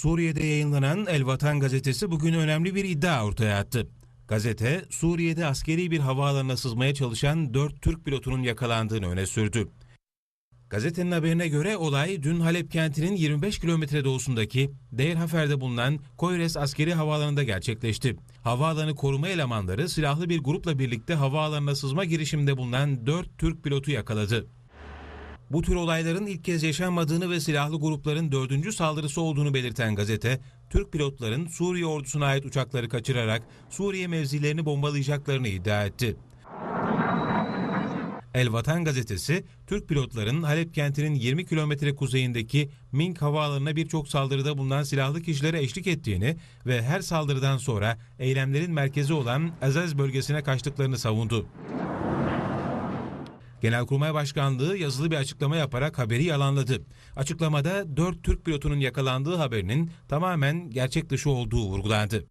Suriye'de yayınlanan El Vatan gazetesi bugün önemli bir iddia ortaya attı. Gazete, Suriye'de askeri bir havaalanına sızmaya çalışan 4 Türk pilotunun yakalandığını öne sürdü. Gazetenin haberine göre olay dün Halep kentinin 25 kilometre doğusundaki Deir Hafer'de bulunan Koyres askeri havaalanında gerçekleşti. Havaalanı koruma elemanları silahlı bir grupla birlikte havaalanına sızma girişiminde bulunan 4 Türk pilotu yakaladı. Bu tür olayların ilk kez yaşanmadığını ve silahlı grupların dördüncü saldırısı olduğunu belirten gazete, Türk pilotların Suriye ordusuna ait uçakları kaçırarak Suriye mevzilerini bombalayacaklarını iddia etti. El Vatan gazetesi, Türk pilotların Halep kentinin 20 kilometre kuzeyindeki Mink havaalanına birçok saldırıda bulunan silahlı kişilere eşlik ettiğini ve her saldırıdan sonra eylemlerin merkezi olan Azaz bölgesine kaçtıklarını savundu. Genelkurmay Başkanlığı yazılı bir açıklama yaparak haberi yalanladı. Açıklamada 4 Türk pilotunun yakalandığı haberinin tamamen gerçek dışı olduğu vurgulandı.